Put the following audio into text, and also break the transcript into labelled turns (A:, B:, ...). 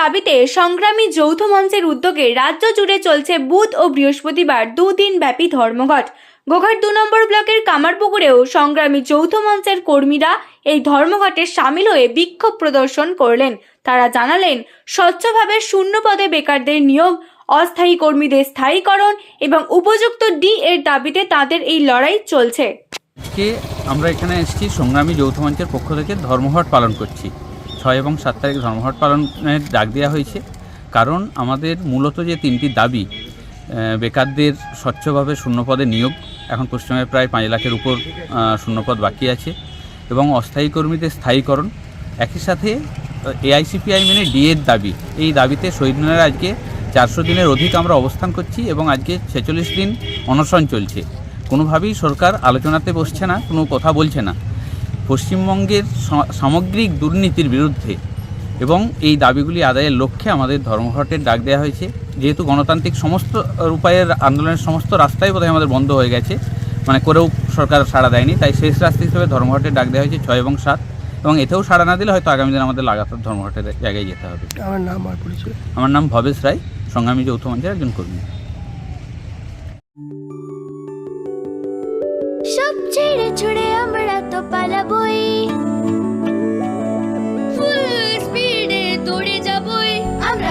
A: দাবিতে সংগ্রামী যৌথ মঞ্চের উদ্যোগে রাজ্য জুড়ে চলছে বুধ ও বৃহস্পতিবার দুদিন ব্যাপী ধর্মঘট। গোঘাট দু নম্বর ব্লকের কামারপুকুরেও সংগ্রামী যৌথ মঞ্চের কর্মীরা এই ধর্মঘটে সামিল হয়ে বিক্ষোভ প্রদর্শন করলেন। তারা জানালেন, স্বচ্ছভাবে শূন্য পদে বেকারদের নিয়োগ, অস্থায়ী কর্মীদের স্থায়ীকরণ এবং উপযুক্ত ডি এর দাবিতে তাদের এই লড়াই চলছে।
B: আমরা এখানে এসেছি, সংগ্রামী যৌথ মঞ্চের পক্ষ থেকে ধর্মঘট পালন করছি। ছয় এবং সাত তারিখ ধর্মঘট পালনের ডাক দেওয়া হয়েছে। কারণ আমাদের মূলত যে তিনটি দাবি বেকারদের স্বচ্ছভাবে শূন্যপদে নিয়োগ, এখন পশ্চিমবঙ্গে প্রায় পাঁচ লাখের উপর শূন্যপদ বাকি আছে এবং অস্থায়ী কর্মীদের স্থায়ীকরণ। একই সাথে এআইসিপিআই মেনে ডিএর দাবি। এই দাবিতে শহীদ মিনারে আজকে চারশো দিনের অধিক আমরা অবস্থান করছি এবং আজকে ছেচল্লিশ দিন অনশন চলছে। কোনোভাবেই সরকার আলোচনাতে বসছে না, কোনো কথা বলছে না। পশ্চিমবঙ্গের সামগ্রিক দুর্নীতির বিরুদ্ধে এবং এই দাবিগুলি আদায়ের লক্ষ্যে আমাদের ধর্মঘটের ডাক দেওয়া হয়েছে। যেহেতু গণতান্ত্রিক সমস্ত উপায়ের আন্দোলনের সমস্ত রাস্তাই বোধহয় আমাদের বন্ধ হয়ে গেছে মানে করেও সরকার সাড়া দেয়নি তাই শেষ রাস্তা হিসেবে ধর্মঘটের ডাক দেওয়া হয়েছে ছয় এবং সাত। এবং এতেও সাড়া না দিলে হয়তো আগামী দিন আমাদের লাগাতার ধর্মঘটের জায়গায় যেতে হবে।
C: আমার নাম আর পরিচয়।
B: আমার নাম ভবেশ রায় সংগ্রামী যৌথ মঞ্চের একজন কর্মী।
D: সব ছেড়ে ছুড়ে